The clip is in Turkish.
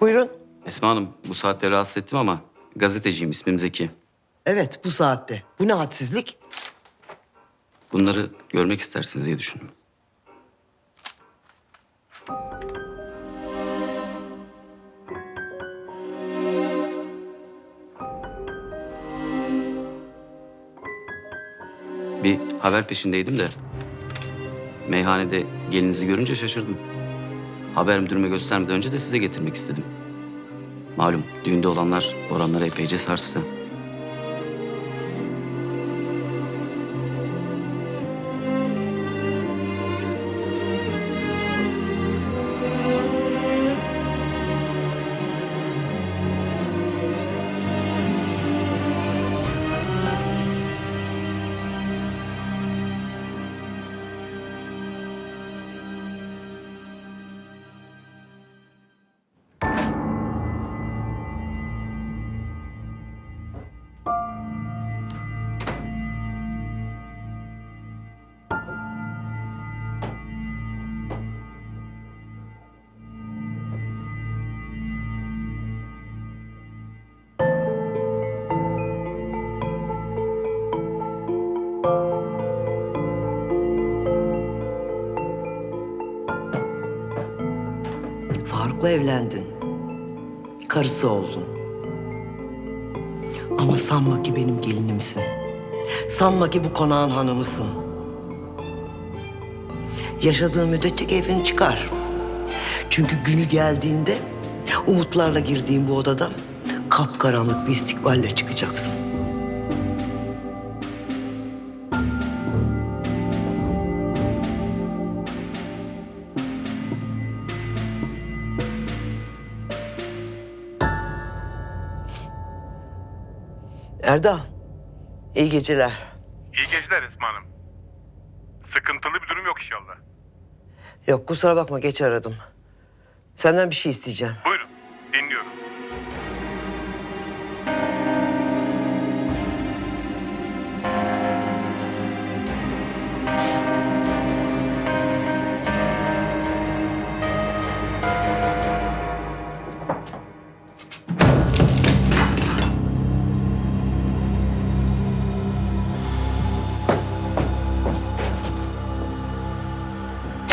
Buyurun. Esma Hanım bu saatte rahatsız ettim ama gazeteciyim ismim Zeki. Evet bu saatte. Bu ne hadsizlik? Bunları görmek istersiniz diye düşündüm. Bir haber peşindeydim de meyhanede gelinizi görünce şaşırdım. Haber müdürüme göstermeden önce de size getirmek istedim. Malum düğünde olanlar oranları epeyce sarstı. Faruk'la evlendin. Karısı oldun. Ama sanma ki benim gelinimsin. Sanma ki bu konağın hanımısın. Yaşadığın müddetçe keyfini çıkar. Çünkü günü geldiğinde umutlarla girdiğin bu odadan kapkaranlık bir istikballe çıkacaksın. Erdal, iyi geceler. İyi geceler Esma Sıkıntılı bir durum yok inşallah. Yok kusura bakma geç aradım. Senden bir şey isteyeceğim. Buyurun, dinliyorum.